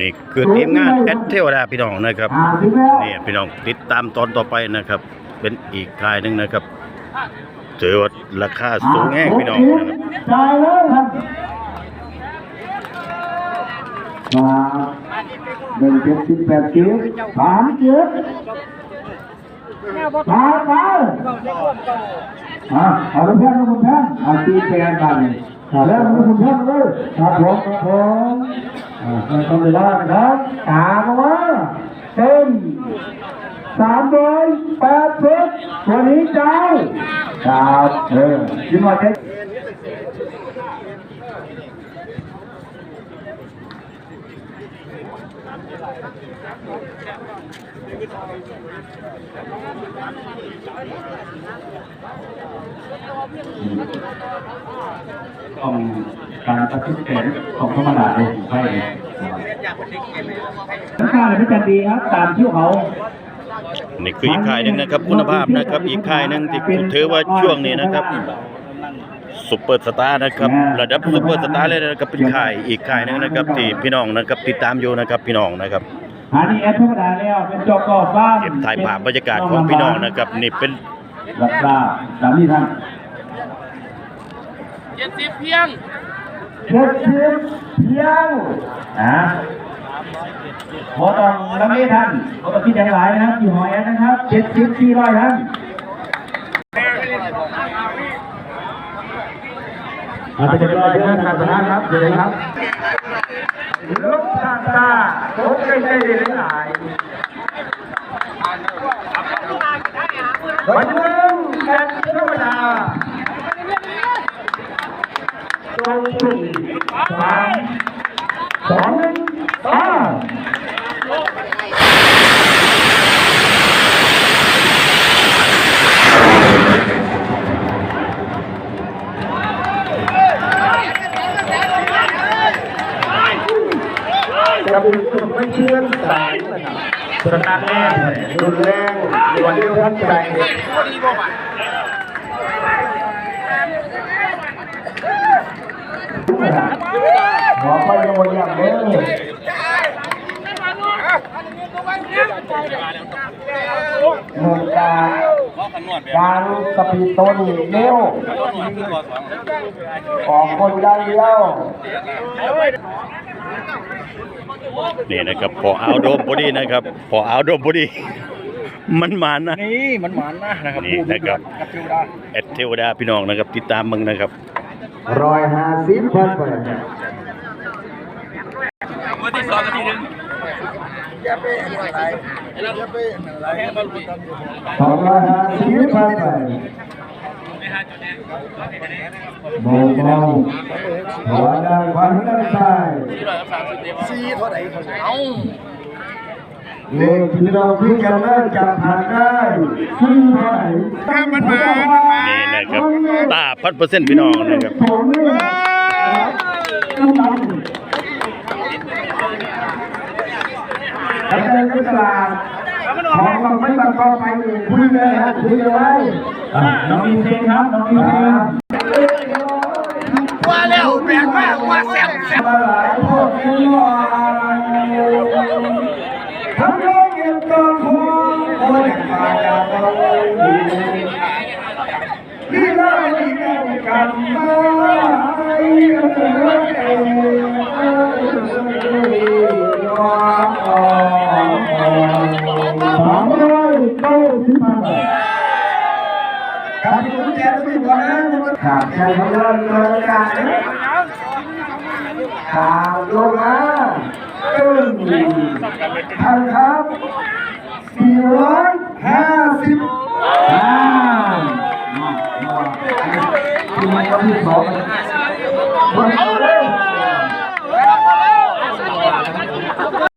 นี่คือทีมงานแอดเทวดาพี่น้องนะครับนี่พี่น้องติดตามตอนต่อไปนะครับ เป็นอีกรายหนึ่งนะครับเจอว่าราคาสูงแห้งพี่น้องนะครับจ่าเลยครับมาหนึ่งเจ็ดสิบแปดเจ็ดสามเจ็ดตายไปอะเอาลูกแพนลูกแพนเอาตีแปนกันแล้วลูกแพนเลยครับผมครับผม ต้องไปรอดนะครับตามมาว่าเต็มสามร้อยแปดสิบวันนี้เจ้าครับเออยิ้มมาเจ๊ ของการปฏิเสธของธรรมดาเลยใช่ราคาเลยไม่จันดีครับตามที่เขานี่คืออีกค่ายหนึ่งนะครับ คุณภาพนะครับ อีกค่ายหนึ่งที่ถือว่าช่วงนี้นะครับ ซุปเปอร์สตาร์นะครับระดับซุปเปอร์สตาร์เลยนะครับเป็นค่ายอีกค่ายหนึงนะครับที่พี่น้องนะครับติดตามอยู่นะครับพี่น้องนะครับอันนี้แอดธรรมดาแล้วเป็นจอกอฟ้าเก็บถ่ายภาพบรรยากาศของพี่น้องนะครับนี่เป็นราคาตามนี้ท่านเจ็ดสิบเพียงเจ็ดสิบเพียงอ่าพอต้องละนี้ท่านพอต้องคิดอย่างไรนะครับอยู่หอแอดนะครับเจ็ดสิบสี่ร้อยท่าน อาจจะเป็นรอยเยอะท่านประธานครับเดี๋ยวครับลูกตาตาตกใจใจหลายวันหนึ่งกันธรรมดาตรงสี่สามสองหนึ่งอ้า ไม่เชื่อนสายสนานแน่รุนแรงวันเดียวทันใจขอไปโยนอย่างเด้อหนึ่งการการสปีดตัวนี้เร็วออกคนได้เดียว นี่นะครับพอเอาโดมพอดีนะครับพอเอาโดมพอดี มันมานะนี่มันหวานนะนะครับนี่นะครับแอดเทวดาพี่น้องนะครับ ติดตามมึงนะครับร้อยห้าสิบพันไปวันที่สองนาทีหนึ่งสองร้อยห้าสิบพันไป เบาเบาหัวดังควันดังใต้สี่เท่าไหร่เอ้าเลขที่เราพิจารณาจับผ่านได้สี่เท่าไหร่ถ้ามันมานี่นะครับตาพันเปอร์เซ็นต์พี่น้องนะครับสองนี่อาจารย์กุศลา ของเราไม่ต้องก็ไปเลยคุยเลยฮะคุยเลยไว้น้องอินเซนครับน้องอินเซนว่าแล้วแบกมากว่าแซ่บแซ่บมาหลายพวกนี้ว่าทำโลกยังกองทุนโอ้ยมาจากเรานี่เราที่แม่กันมาสามร้อยเก้าสิบห้า ครับที่ผมแจ้งไม่พอนะขาดใจเขาเริ่มกินการข่าวลงมาตึ้งท่านครับ450ห้าสิบอ่าที่มันก็ที่สองคน